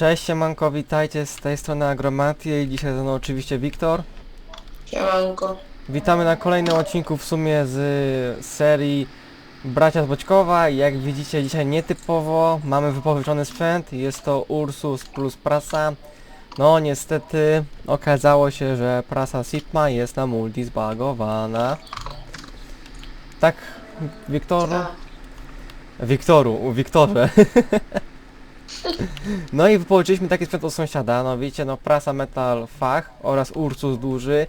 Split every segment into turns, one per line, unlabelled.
Cześć siemanko, witajcie z tej strony Agromatie i dzisiaj ze mną oczywiście Wiktor.
Siemanko.
Witamy na kolejnym odcinku w sumie z serii Bracia z Boćkowa. Jak widzicie dzisiaj nietypowo, mamy wypożyczony sprzęt, jest to Ursus plus prasa. No niestety okazało się, że prasa Sigma jest na multi zbagowana. Tak, Wiktoru?
Tak.
Wiktoru, u Wiktorze. No i wypożyczyliśmy taki sprzęt od sąsiada, no wiecie, no prasa Metal Fach oraz Ursus duży.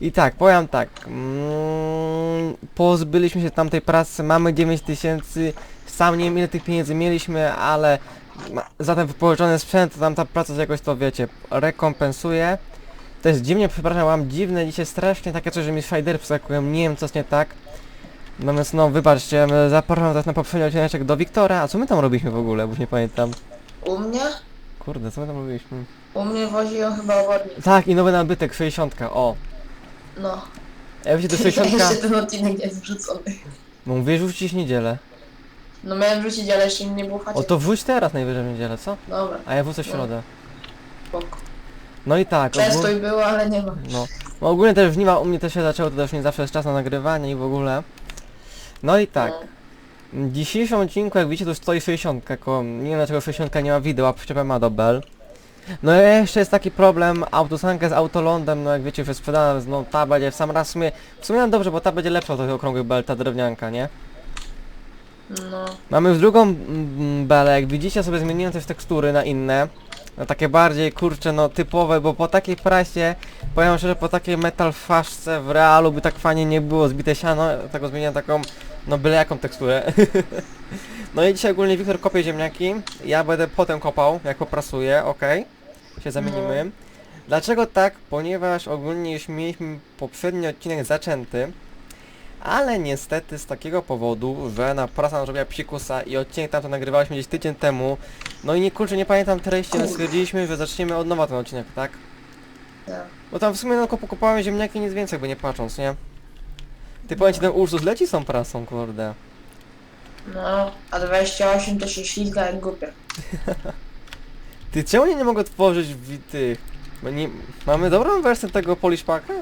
I tak, powiem tak, mm, pozbyliśmy się tamtej prasy, mamy 9000, sam nie wiem ile tych pieniędzy mieliśmy, ale za ten wypożyczony sprzęt, tam ta praca jakoś to wiecie, rekompensuje. To jest dziwnie, przepraszam, mam dziwne dzisiaj strasznie takie coś, że mi shader wskakują, nie wiem co jest nie tak. No więc no, wybaczcie, zapraszam teraz na poprzedni odcinek do Wiktora, a co my tam robiliśmy w ogóle, bo już nie pamiętam.
U mnie?
Kurde, co my tam robiliśmy?
U mnie woziło chyba owodnik.
Tak, i nowy nabytek, 60, o.
No.
Ja wiecie, to 60,
Jeszcze ten odcinek jest wrzucony.
no mówię, rzucić niedzielę.
No miałem wrzucić, ale jeszcze nie było chacie.
O, to wrzuć teraz najwyżej w niedzielę, co?
Dobra,
A ja wrócę w środę.
spoko.
No i tak,
Często
ogól...
i było, ale nie ma.
no. no ogólnie też w Nima u mnie też się zaczęło, to też nie zawsze jest czas na nagrywanie i w ogóle. No i tak,
No.
W dzisiejszym odcinku, jak widzicie, tu stoi 60, jako, nie wiem dlaczego 60 nie ma wideo, a przyczepę ma do Bell. No i jeszcze jest taki problem, autosankę z autolądem, no jak wiecie, że sprzedana, no ta będzie w sam raz w sumie, w sumie dobrze, bo ta będzie lepsza od tych okrągłych Bell, ta drewnianka, nie?
No.
Mamy już drugą mm, belę, jak widzicie sobie zmieniłem też tekstury na inne. Na takie bardziej kurcze no typowe, bo po takiej prasie, powiem szczerze, po takiej metal faszce w realu by tak fajnie nie było zbite siano, tego zmieniłem taką, no byle jaką teksturę. no i dzisiaj ogólnie Wiktor kopie ziemniaki, ja będę potem kopał, jak poprasuję, ok? Się zamienimy. Dlaczego tak? Ponieważ ogólnie już mieliśmy poprzedni odcinek zaczęty, ale niestety z takiego powodu, że na prasa nam zrobiła psikusa i odcinek tam to nagrywaliśmy gdzieś tydzień temu, no i nie kurczę, nie pamiętam treści, no stwierdziliśmy, że zaczniemy od nowa ten odcinek, tak?
Tak.
Bo tam w sumie no kupowałem ziemniaki nic więcej, by nie patrząc, nie? Ty powiem ci, ten Ursus leci z tą prasą, kurde.
No. A 28 to się ślizga jak głupie.
Ty czemu nie, nie mogę tworzyć w tych... bo Nie, mamy dobrą wersję tego Polish Packa?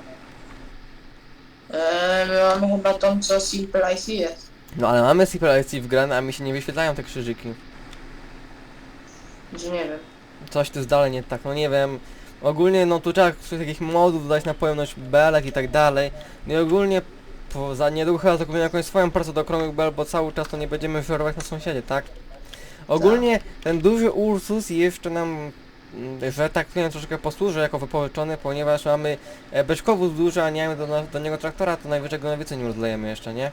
Eee, my mamy chyba tą, co Simple IC jest.
No ale mamy CPLC wgrane, a mi się nie wyświetlają te krzyżyki.
Że nie wiem.
Coś tu jest dalej nie tak, no nie wiem. Ogólnie no tu trzeba takich modów dodać na pojemność belek i tak dalej. No i ogólnie za niedługo chyba zakupimy jakąś swoją pracę do okrągłych bel, bo cały czas to nie będziemy żerować na sąsiedzie, tak? Ogólnie ten duży Ursus jeszcze nam, mm, że tak powiem, troszeczkę posłuży jako wypożyczony, ponieważ mamy e, beczkowóz duży, a nie mamy do, do niego traktora, to najwyżej go na nie rozlejemy jeszcze, nie?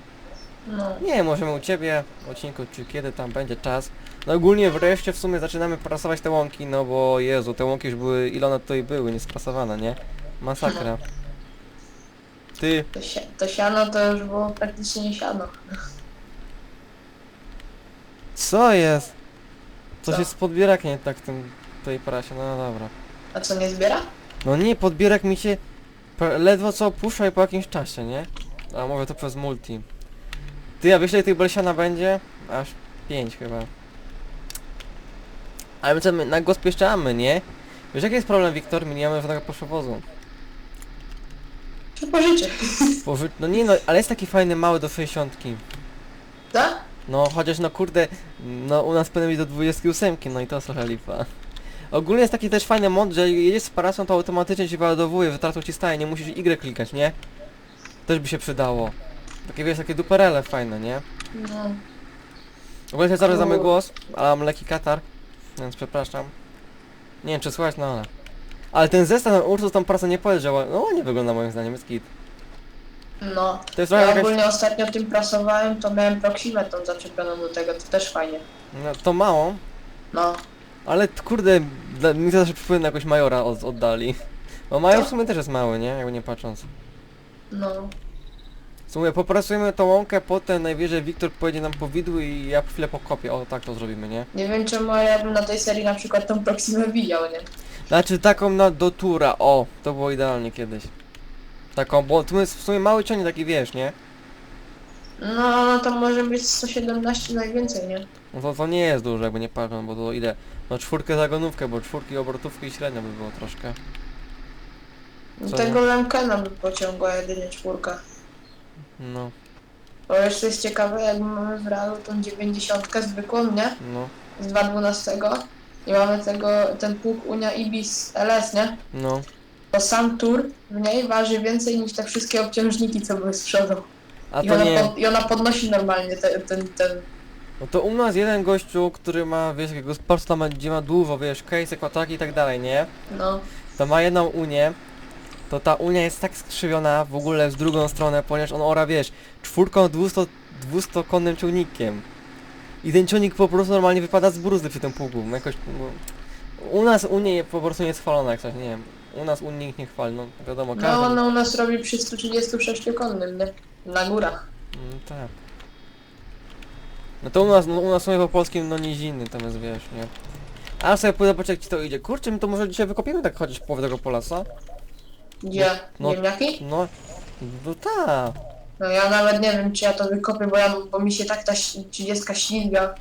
No.
Nie, możemy u Ciebie, odcinku, czy kiedy tam będzie czas. No ogólnie wreszcie w sumie zaczynamy prasować te łąki, no bo Jezu, te łąki już były, ile one tutaj były, niesprasowane, nie? Masakra. Ty,
To, si to siano to już było praktycznie siano.
co jest? Coś
Co?
jest z podbierakiem nie tak w tym, tej prasie, no dobra.
A co, nie zbiera?
No nie, podbierak mi się pe- ledwo co opuszcza i po jakimś czasie, nie? A mówię to przez multi. Ty, a wiesz ile tych belsiana będzie? Aż 5 chyba. Ale my co, my na go spieszczamy, nie? Wiesz jaki jest problem, Wiktor? My nie mamy żadnego poszowozu.
Czy pożyczę?
Poży... No nie no, ale jest taki fajny mały do 60.
Tak?
No chociaż no kurde, no u nas powinien być do 28, no i to trochę lipa. Ogólnie jest taki też fajny mod, że jedziesz z parasą to automatycznie ci wyładowuje, wytratą ci staje, nie musisz Y klikać, nie? Też by się przydało. Takie wiesz, takie duperele fajne, nie?
No.
Ogólnie też zaraz damy głos, ale mam leki katar, więc przepraszam. Nie wiem czy słuchać, no ale... Ale ten zestaw Ursus tą prasę nie powiedz, że ła- no nie wygląda moim zdaniem, jest git.
No.
To jest trochę
Ja
jakaś...
ogólnie ostatnio tym prasowałem, to miałem Proximę tą zaczepioną do tego, to też fajnie.
No, to mało,
No.
Ale t- kurde, dla, mi to zawsze przypomina jakoś Majora od, oddali. Bo Major w sumie też jest mały, nie? Jakby nie patrząc.
No.
W sumie popracujemy tą łąkę, potem najwyżej Wiktor pojedzie nam po widły i ja chwilę pokopię. O, tak to zrobimy, nie?
Nie wiem czemu, ale ja bym na tej serii na przykład tą Proximę widział, nie?
Znaczy taką na do tura, o, to było idealnie kiedyś. Taką, bo tu jest w sumie mały ciągnik taki, wiesz, nie?
No, no to może być 117 najwięcej, nie?
No to, to nie jest dużo, jakby nie patrzą, bo to ile? No czwórkę zagonówkę, bo czwórki obrotówki i średnio by było troszkę. Co
Tego Lemkena by pociągła jedynie czwórka.
No,
Bo jeszcze jest ciekawe, jak mamy w realu tą 90 zwykłą, nie?
no,
Z 2.12 i mamy tego, ten pług Unia Ibis LS, nie?
no.
To sam tur w niej waży więcej niż te wszystkie obciążniki, co były z przodu.
A
I
to
ona,
nie...
pod, I ona podnosi normalnie te, ten, ten...
No to u nas jeden gościu, który ma, wiesz, jakiego sportu ma, gdzie ma dużo, wiesz, case, kwataki i tak dalej, nie?
No,
To ma jedną unię, to ta unia jest tak skrzywiona w ogóle w drugą stronę, ponieważ on ora, wiesz, czwórką 200, 200 konnym ciągnikiem. I ten ciągnik po prostu normalnie wypada z bruzdy przy tym pługu, no jakoś... No, u nas unia po prostu nie jest chwalona jak coś, nie wiem. U nas unii nikt nie chwali, no wiadomo, każdy...
no ona u nas robi przy 136 konnym, nie? Na górach.
Mm, tak. No to u nas, no, u nas są po polskim no niziny, tam jest wiesz, nie? A sobie pójdę zobaczyć jak ci to idzie. Kurczę, my to może dzisiaj wykopiemy tak chociaż połowę tego pola, co?
Gdzie?
No.
Ziemniaki?
No, no tak.
No ja nawet nie wiem, czy ja to wykopię, bo, ja, bo mi się tak ta ś- 30 ślizga.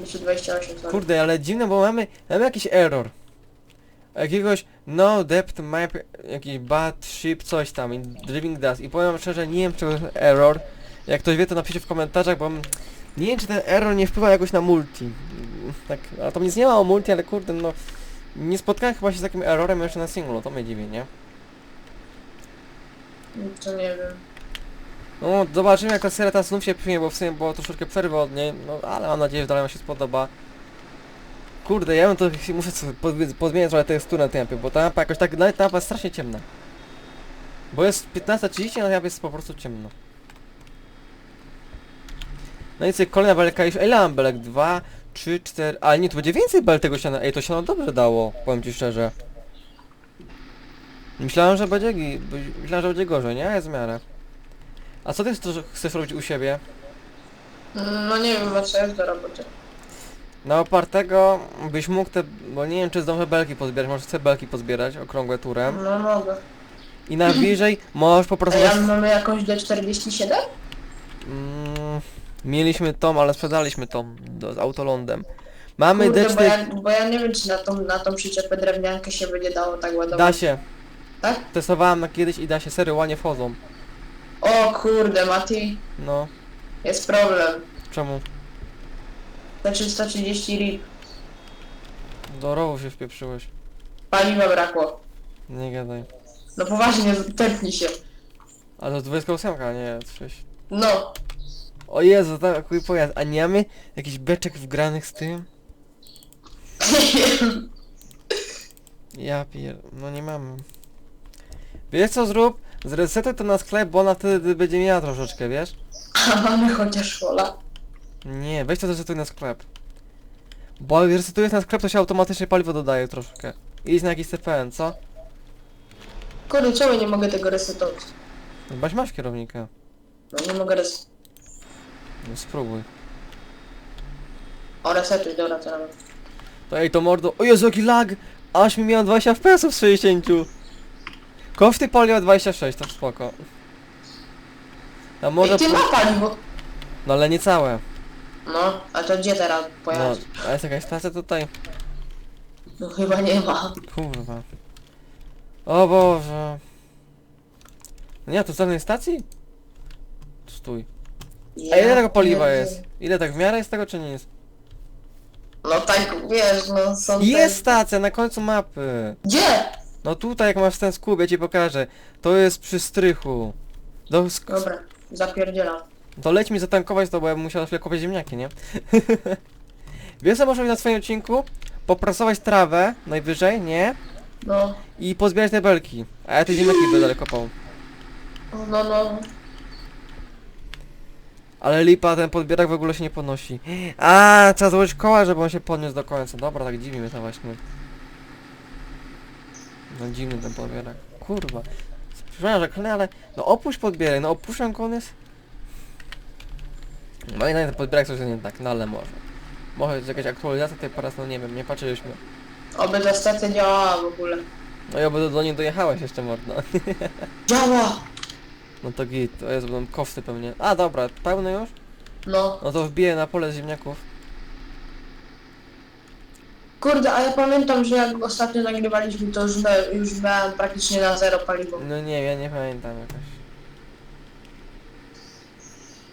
Jeszcze 28, sorry.
Kurde, ale dziwne, bo mamy, mamy jakiś error. Jakiegoś no depth map, jakiś bad ship, coś tam, i driving dust. I powiem wam szczerze, nie wiem czego jest error. Jak ktoś wie to napiszcie w komentarzach, bo mm, nie wiem czy ten error nie wpływa jakoś na multi. Mm, Tak, a to nic nie ma o multi, ale kurde no... Nie spotkałem chyba się z takim errorem jeszcze na singlu, to mnie dziwi, nie?
To nie wiem.
No, zobaczymy jak ta seria ta znów się przyjmie, bo w sumie było troszeczkę przerwy od niej, no ale mam nadzieję, że dalej wam się spodoba. Kurde, ja bym to muszę podmieniać trochę teksturę na tej mapie, bo ta mapa jakoś tak, nawet ta mapa jest strasznie ciemna. Bo jest 15.30, a na mapie jest po prostu ciemno. No i sobie kolejna belka już, ile mam belek? 2, 3, 4, ale nie, to będzie więcej bel tego siana, ej to siano dobrze dało, powiem ci szczerze. Myślałem, że będzie, gi- myślałem, że będzie gorzej, nie? Jest w miarę. A co ty chcesz, chcesz robić u siebie?
No nie wiem, a co jest do roboty.
Na opartego byś mógł te, bo nie wiem czy zdążę belki pozbierać, może chcę belki pozbierać, okrągłe turem.
No mogę.
I na bliżej możesz po
A ja mamy jakąś D47?
Mm, mieliśmy tą, ale sprzedaliśmy tą do, z autolądem. Mamy
Kurde,
D4...
bo ja, bo ja nie wiem, czy na tą, na tą przyczepę drewniankę się będzie dało tak ładować.
Da się.
Tak?
Testowałem na kiedyś i da się, serio ładnie wchodzą.
O kurde, Mati,
No,
jest problem.
czemu?
Znaczy 130 RIP.
Do rowu się wpieprzyłeś.
Paliwa brakło.
Nie gadaj.
No poważnie, tepnij się.
Ale to 28, a nie 6.
No.
O Jezu, tam jakiś pojazd. A nie mamy jakiś beczek wgranych z tym? Ja pier... no nie mamy. Wiesz co zrób? Zresetuj to na sklep, bo ona wtedy będzie miała troszeczkę, wiesz?
A mamy chociaż wola.
Nie, weź to zresetuj na sklep. Bo jak resetujesz na sklep, to się automatycznie paliwo dodaje troszkę. Idź na jakiś CPN, co?
Kurde, czemu nie mogę tego resetować?
Chybaś masz kierownika.
No nie mogę res...
No spróbuj.
O, resetuj, dobra, to robię.
To ej, to mordo... O Jezu, jaki lag! Aż mi miałem 20 fps z 60. Koszty paliwa 26, to spoko. A może...
Ty ma paliwo.
No ale nie całe.
No, a to gdzie teraz
No,
pojechać?
a jest jakaś stacja tutaj?
No chyba nie ma.
Kurwa. O Boże. Nie, to z żadnej stacji? Stój. A ile tego paliwa
pierdzie-
jest? Ile tak w miarę jest tego czy nie jest?
No tak, wiesz, no są
Jest
te...
stacja na końcu mapy.
Gdzie?
No tutaj jak masz ten skub, ja ci pokażę. To jest przy strychu. Do, sk-
Dobra, zapierdzielam.
to leć mi zatankować to, bo ja bym musiał chwilę kupić ziemniaki, nie? Wiesz co robić na swoim odcinku? Poprasować trawę najwyżej, nie?
No,
I pozbierać te belki. A ja te ziemniaki będę dalej kopał.
no, no.
Ale lipa, ten podbierak w ogóle się nie podnosi. A, trzeba złożyć koła, żeby on się podniósł do końca. Dobra, tak dziwi mnie to właśnie. No dziwny ten podbierak. Kurwa. Przepraszam, że klnę, ale... No opuść podbierak, no opuszczam koniec. No i na ten podbierak coś nie tak, no ale może. Może jest jakaś aktualizacja tej paras, no nie wiem, nie patrzyliśmy.
Oby ta stacja działała w ogóle.
No i oby do, do niej dojechałeś jeszcze mordo.
Działa!
No to git, to jest będą kowsy pewnie. A dobra, pełne już?
No,
No to wbiję na pole z ziemniaków.
Kurde, a ja pamiętam, że jak ostatnio nagrywaliśmy, to już, mia- już miałem praktycznie na zero paliwo.
No nie ja nie pamiętam jakoś.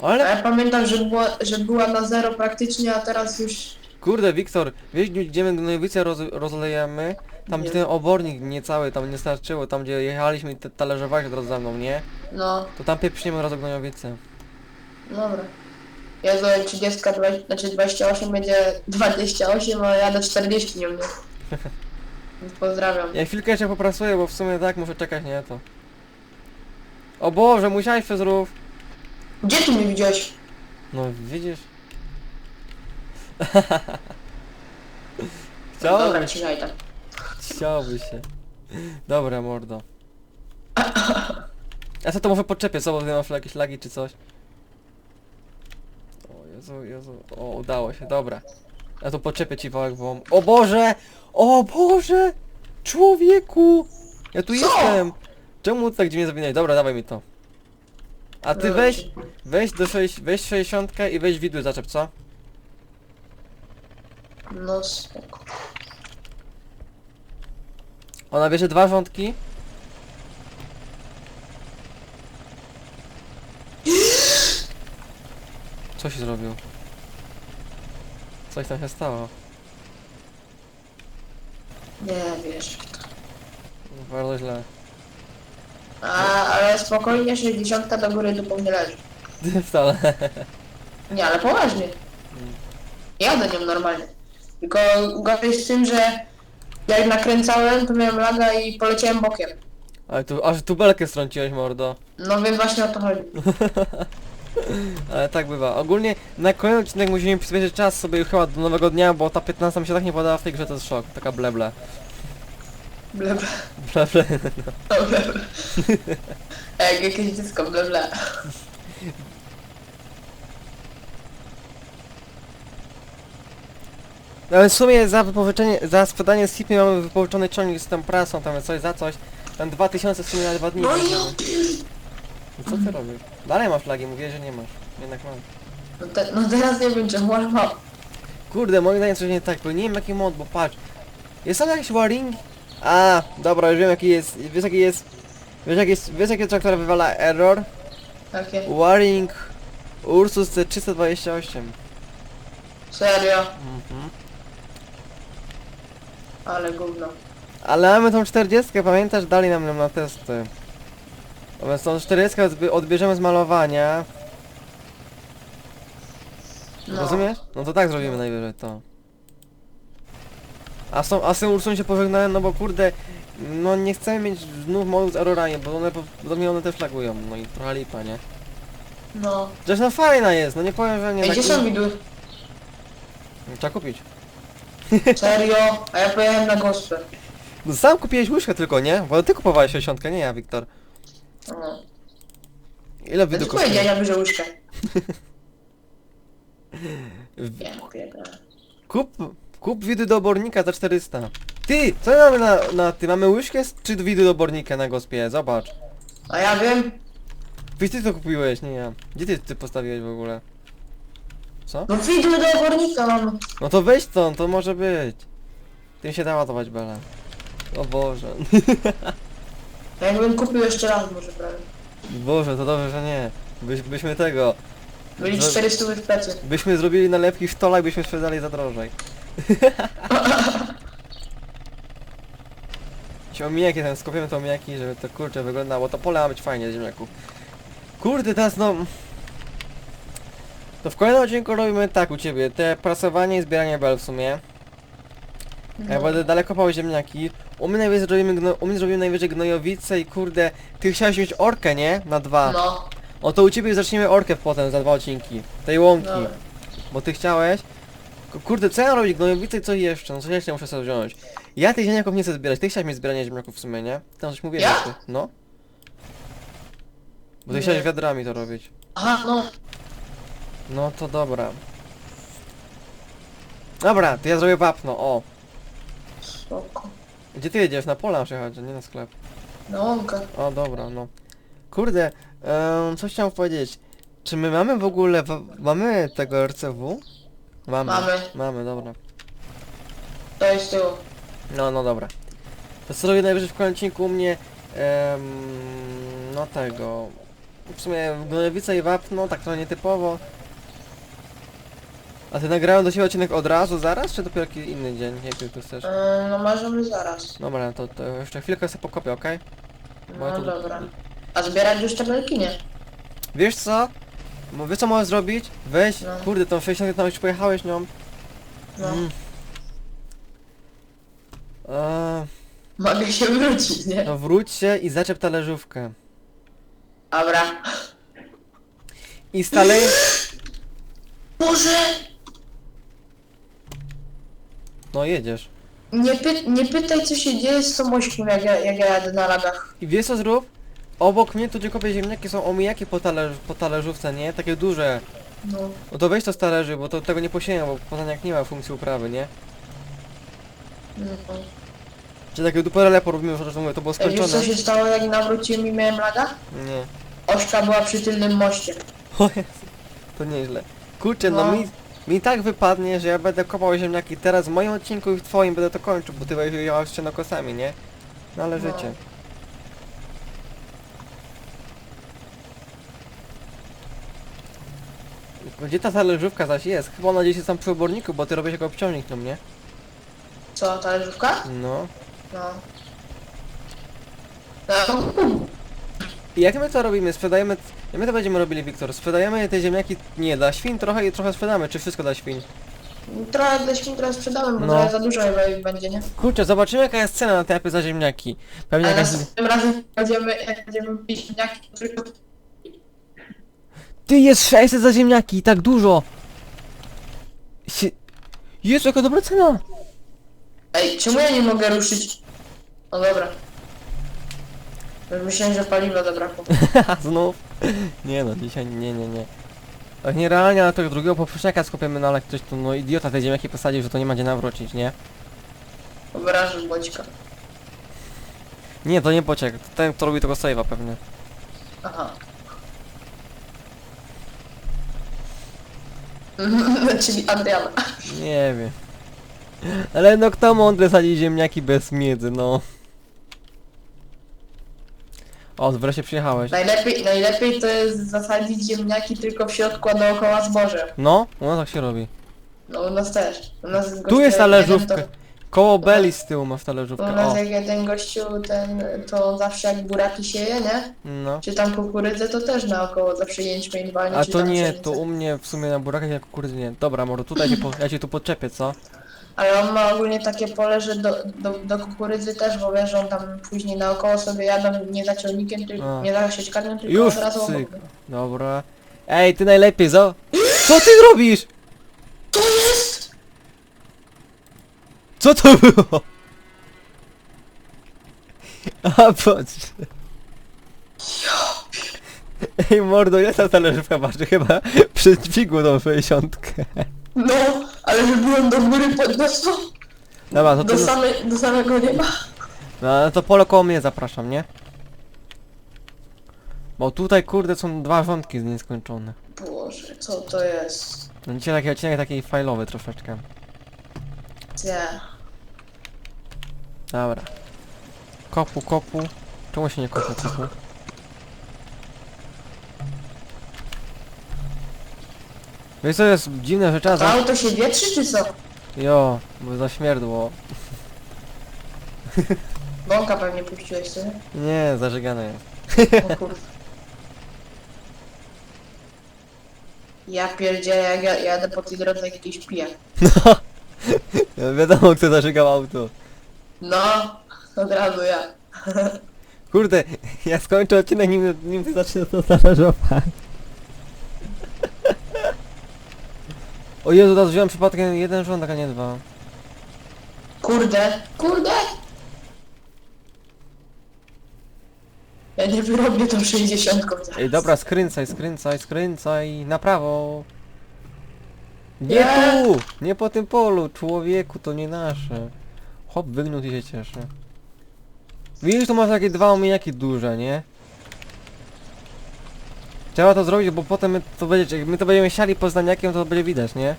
A
Ale
ja pamiętam, że była, że była na zero praktycznie, a teraz już...
kurde, Wiktor, wiesz gdzie idziemy do roz, rozlejemy? Tam gdzie
Nie.
ten obornik niecały, tam nie starczyło, tam gdzie jechaliśmy i te talerzowałeś od razu za mną, nie?
No,
To tam pieprzniemy raz do Gnojowicę.
dobra. Jezu, 30, 20, znaczy 28 będzie 28, a ja do 40 nie mnie. Więc Pozdrawiam.
Ja chwilkę jeszcze popracuję, bo w sumie tak muszę czekać, nie to. O Boże, musiałeś przez rów.
Gdzie ty mnie widziałeś?
No widzisz?
No, dobra, tak.
chciałby się. Dobra, mordo. Ja co to może podczepię, co, bo masz jakieś lagi czy coś? Jezu, Jezu, o udało się, dobra. Ja tu podczepię ci wałek, bo... O Boże! O Boże! Człowieku! Ja tu jestem! Czemu tak dziwnie zawinąłeś? Dobra, dawaj mi to. A ty
Dobra,
weź, weź do 6, weź 60 i weź widły zaczep, co?
No spoko.
Ona bierze dwa rządki. Co się zrobił? Coś tam się stało.
Nie wiesz.
Bardzo źle.
A, ale spokojnie, 60 do góry dupą nie leży.
Wcale.
Nie, ale poważnie. Jadę nią normalnie. Tylko gorzej z tym, że jak nakręcałem, to miałem laga i poleciałem bokiem.
Ale tu, aż tu belkę strąciłeś, mordo.
No więc właśnie o to chodzi.
Ale tak bywa. Ogólnie na kolejny odcinek musimy przyspieszyć czas sobie chyba do nowego dnia, bo ta 15 mi się tak nie podała w tej grze, to jest szok. Taka bleble.
Ble, ble.
Bleble.
No, ble. Jak jakieś dziecko, ble.
No ale w sumie za wypożyczenie, za sprzedanie SIP mamy wypożyczony ciągnik z tą prasą, tam coś za coś. Tam 2000 w sumie na dwa dni.
No ja
No co ty robisz? Dalej masz flagi, mówię, że nie masz. Jednak mam.
no, te, no teraz nie wiem mam.
Kurde, moim zdaniem coś nie tak, bo nie wiem jaki mod, bo patrz. Jest tam jakiś waring? A, dobra, już wiem jaki jest, wiesz jaki jest, wiesz jaki jest, wiesz jaki traktor wywala error?
Takie.
Waring Ursus C328.
Serio.
Mhm.
Ale gówno.
Ale mamy tą 40, pamiętasz? Dali nam ją na testy. A Więc tą 40 odby- odbierzemy z malowania.
No.
Rozumiesz? No to tak zrobimy najwyżej to. A, są, a z tym Ursą się pożegnałem, no bo kurde, no nie chcemy mieć znów modu z errorami, bo one, po- bo mnie one też lagują, no i trochę lipa, nie?
No.
Przecież no fajna jest, no nie powiem, że nie.
Ej,
tak-
gdzie są widły?
Trzeba kupić.
Serio? A ja pojechałem na gospę.
No sam kupiłeś łyżkę tylko, nie? Bo ty kupowałeś 60, nie ja, Wiktor.
No.
Ile
powiedziałem,
kosztuje?
ja bierze łyżkę.
W-
Nie, pierdolę.
Kup, kup widy do obornika za 400. Ty, co my mamy na, na ty? Mamy łyżkę z- czy widy do obornika na gospie? Zobacz.
A ja wiem.
Wiesz ty to kupiłeś, nie ja. Gdzie ty ty postawiłeś w ogóle? Co?
No widły do obornika mam.
No to weź to, to może być. Tym się da ładować belę. O Boże.
Jakbym kupił jeszcze raz może prawie.
Boże, to dobrze, że nie. Byś, byśmy tego.
Byli
Że-
400 w plecy.
Byśmy zrobili nalepki w stolach, byśmy sprzedali za drożej. Ci omijaki tam skopiemy te omijaki, żeby to kurczę wyglądało. To pole ma być fajnie z ziemniaków. Kurde, teraz no... To w kolejnym odcinku robimy tak u ciebie, te prasowanie i zbieranie bel w sumie. Ja
No.
będę daleko kopał ziemniaki. U mnie najwyżej zrobimy, gno... u mnie zrobimy najwyżej gnojowice i kurde... Ty chciałeś mieć orkę, nie? Na dwa.
No.
O to u ciebie zaczniemy orkę potem za dwa odcinki. Tej łąki.
Dobra.
Bo ty chciałeś. Ku- Kurde, co ja robić? Gnojowice i co jeszcze? No coś jeszcze muszę sobie wziąć. Ja tych ziemniaków nie chcę zbierać. Ty chciałeś mieć zbieranie ziemniaków w sumie, nie? Ty tam coś mówiłeś
Ja?
jeszcze. No. Bo ty
Nie.
chciałeś wiadrami to robić.
Aha, no.
No to dobra. Dobra, to ja zrobię wapno, o.
Spoko.
Gdzie ty jedziesz? Na pola masz jechać, a nie na sklep.
Na łąkę.
O, dobra, no. Kurde, em, coś chciałem powiedzieć. Czy my mamy w ogóle, wa- mamy tego RCW? Mamy.
Mamy.
Mamy, dobra.
To jest z tyłu.
No, no dobra. To co robię najwyżej w odcinku u mnie... em, no tego... W sumie Gnojowica i Wapno, tak to nietypowo. A ty nagrałem do siebie odcinek od razu, zaraz, czy dopiero jakiś inny dzień? Jak ty to chcesz?
Yy, no możemy zaraz.
Dobra, to, to jeszcze chwilkę sobie pokopię, okej? Bo ja
No
tu-
dobra. A zbierać już tabelki nie?
Wiesz co? Mo- Wiesz co możesz zrobić? Weź,
No.
kurde, tą 60 tam już pojechałeś nią.
No.
Mm. Eee,
Mogę się wrócić, nie?
no wróć się i zaczep talerzówkę.
Dobra.
I stale...
Boże!
No jedziesz.
Nie, py nie pytaj co się dzieje z tą ośką jak ja, jak ja jadę na lagach.
I wiesz co zrób? Obok mnie tu gdzie kopię ziemniaki są omijaki po, talerz po talerzówce, nie? Takie duże.
No.
No to weź to z talerzy, bo to tego nie posieję, bo poza jak nie ma funkcji uprawy, nie?
no.
Czy takie duperele porobimy, że to mówię, to było
Ej, Wiesz co się stało jak nawróciłem i miałem laga?
Nie.
Ośka była przy tylnym moście.
O Jezu, to nieźle. Kurczę, no,
No.
mi, mi tak wypadnie, że ja będę kopał ziemniaki teraz w moim odcinku i w twoim będę to kończył, bo ty wyjechałeś ścianokosami, nie? No ale
No.
życie. Gdzie ta talerzówka zaś jest? Chyba ona gdzieś jest tam przy oborniku, bo ty robisz jako obciągnik, no mnie?
Co, talerzówka?
No.
No. No.
I jak my to robimy? Sprzedajemy... Jak my to będziemy robili, Wiktor? Sprzedajemy te ziemniaki, nie, dla świn trochę i trochę sprzedamy, czy wszystko dla świn?
Trochę dla świn teraz sprzedałem, bo
No.
trochę za dużo chyba będzie, nie?
Kurczę, zobaczymy jaka jest cena na te apy za ziemniaki. Pewnie
Ale
jakaś...
następnym razem będziemy, jak będziemy pić ziemniaki, to tylko...
Ty jest 600 za ziemniaki i tak dużo! Sie... Jezu, jaka dobra cena!
Ej, czemu ja nie mogę ruszyć? No dobra. Myślałem, że paliwa zabrakło.
Znów. Nie no, dzisiaj nie, nie, nie. Tak nierealnie, ale tego drugiego poprzeczniaka skopiemy, no ale ktoś tu, no idiota te ziemniaki posadził, że to nie ma gdzie nawrócić, nie?
Obrażę Boćka.
Nie, to nie pociek, to ten, kto robi tego save'a pewnie.
Aha. Czyli Adriana.
Nie wiem. Ale no kto mądry sadzi ziemniaki bez miedzy, no. O, wreszcie przyjechałeś.
Najlepiej, najlepiej to jest zasadzić ziemniaki tylko w środku, a dookoła zboże.
No, no tak się robi.
No u nas też. U nas
Tu jest talerzówka. Koło Beli z tyłu masz
To, u
talerzówkę,
nas
o.
jak jeden gościu, ten, to zawsze jak buraki sieje, nie?
No.
Czy tam kukurydzę, to też naokoło zawsze jęczmień walnie,
A
czy
to
tam
nie,
pszenicę.
to u mnie w sumie na burakach jak kukurydzy nie. Dobra, może tutaj po, ja cię tu podczepię, co?
Ale on ma ogólnie takie pole, że do, do, do kukurydzy też, bo wiesz, że on tam później naokoło sobie jadą nie za ciągnikiem, tylko,
A.
nie za sieczkarnią, tylko
Już,
od razu
cyk.
obok.
Dobra. Ej, ty najlepiej, zo... Co ty robisz?
To jest!
Co to było? A patrz. Ej mordo, ile ta talerzówka waży? Chyba przy dźwigu tą 60.
No, ale że byłem do góry podniosło,
Dobra, to
do,
ty...
same, do samego nieba.
No to polo koło mnie zapraszam, nie? Bo tutaj kurde są dwa rządki nieskończone.
Boże, co to jest?
No dzisiaj taki odcinek taki fajlowy troszeczkę.
Nie.
Dobra. Kopu, kopu. Czemu się nie kopie kopu? Wiesz co jest dziwne, że za...
auto się wietrzy, czy co?
Jo, bo zaśmierdło.
Bąka pewnie puściłeś, co nie?
Zażygane jest.
O kurwa. Ja pierdzielę, jak ja jadę po tej drodze jak jakiś pije.
No, wiadomo kto zażygał auto.
No, od razu ja.
Kurde, ja skończę odcinek nim, nim ty zaczniesz to zarażować. O Jezu, teraz wziąłem przypadkiem jeden rządek, a nie dwa.
Kurde, kurde! Ja nie wyrobię tą 60 teraz.
Ej, dobra, skręcaj, skręcaj, skręcaj, na prawo. Nie
Nie.
tu! Nie po tym polu, człowieku, to nie nasze. Hop, wygniótł i się cieszę. Widzisz, tu masz takie dwa omijaki duże, nie? Trzeba to zrobić, bo potem my to będzie, jak my to będziemy siali poznaniakiem, to będzie widać, nie?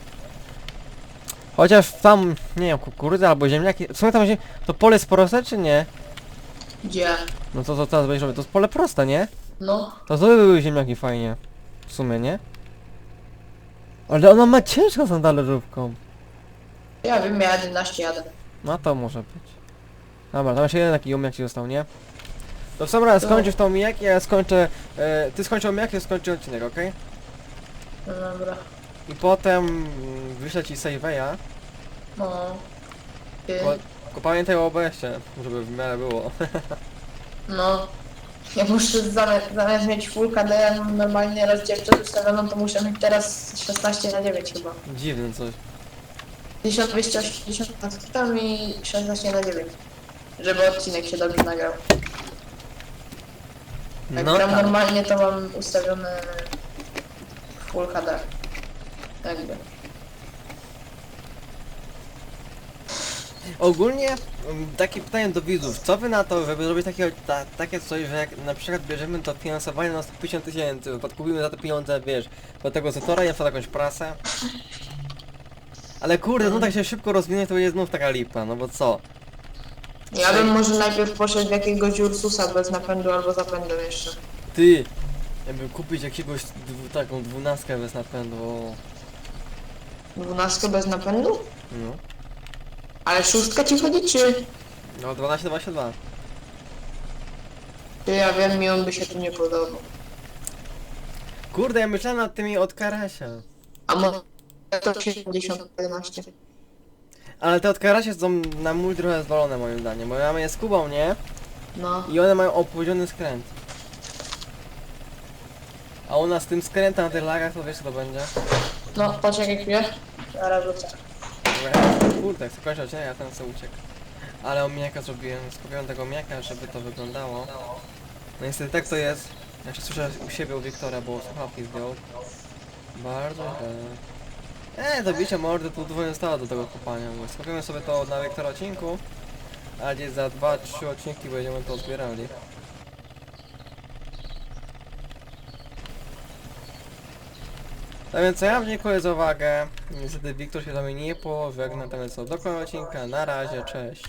Chociaż tam, nie wiem, kukurydza albo ziemniaki. W sumie tam ziem... To pole jest proste, czy nie?
Gdzie?
No to co teraz będziesz robić? To jest pole proste, nie?
No.
To by były ziemniaki fajnie. W sumie, nie? Ale ona ma ciężko z talerzówką.
Ja wiem, ja 11 jadę.
No to może być. Dobra, tam jeszcze jeden taki omijak ci został, nie? To w sam raz
No.
skończysz tą omijak, ja skończę... E, ty skończysz omijak, ja skończę odcinek, okej?
No dobra.
I potem mm, wyślę ci save'a,
No. Ty.
bo tylko pamiętaj o OBS-ie, żeby w miarę było.
No. Ja muszę zamiast, zamiast mieć full KD normalnie rozdzielczość ustawioną, to muszę mieć teraz 16 na 9 chyba.
Dziwne coś.
1280 tam i 16 na 9. Żeby odcinek się dobrze nagrał. Jak
No
gram
tak.
normalnie to mam ustawione full HD. Jakby.
Ogólnie mm, takie pytanie do widzów, co wy na to, żeby zrobić takie, ta, takie coś, że jak na przykład bierzemy to finansowanie na 150 tysięcy, podkupimy za te pieniądze, wiesz, do tego zatora i na przykład jakąś prasę. Ale kurde, no tak się szybko rozwinąć, to jest znów taka lipa, no bo co?
Ja bym może najpierw poszedł w jakiegoś Ursusa bez napędu albo zapędu jeszcze.
Ty, jakby kupić jakiegoś dwu, taką dwunastkę bez napędu, o,
12 bez napędu?
no.
Ale szóstka ci chodzi czy?
No 1222.
Czy ja wiem, mi on by się tu nie podobał.
Kurde, ja myślałem nad tymi od Karasia.
A może 170 11.
Ale te od Karasia są na mój trochę zwalone moim zdaniem, bo mamy je z Kubą, nie?
No.
I one mają opowiedziony skręt. A u nas tym skrętem na tych lagach to wiesz co to będzie?
No, poczekaj chwilę. Zaraz wrócę.
Dobra, Kurde, chcę kończyć odcinek, a ten sobie uciekł. Ale omijaka zrobiłem, skupiłem tego omijaka, żeby to wyglądało. No niestety tak to jest. Ja się słyszę u siebie u Wiktora, bo słuchawki zdjął. Bardzo źle. Eee, to bicie mordy tu dwoje zostało do tego kopania. Skupimy sobie to na Wiktora odcinku. A gdzieś za 2-3 odcinki będziemy to odbierali. Tak więc ja dziękuję za uwagę. Niestety Wiktor się do mnie nie więc co, do końca odcinka, na razie, cześć.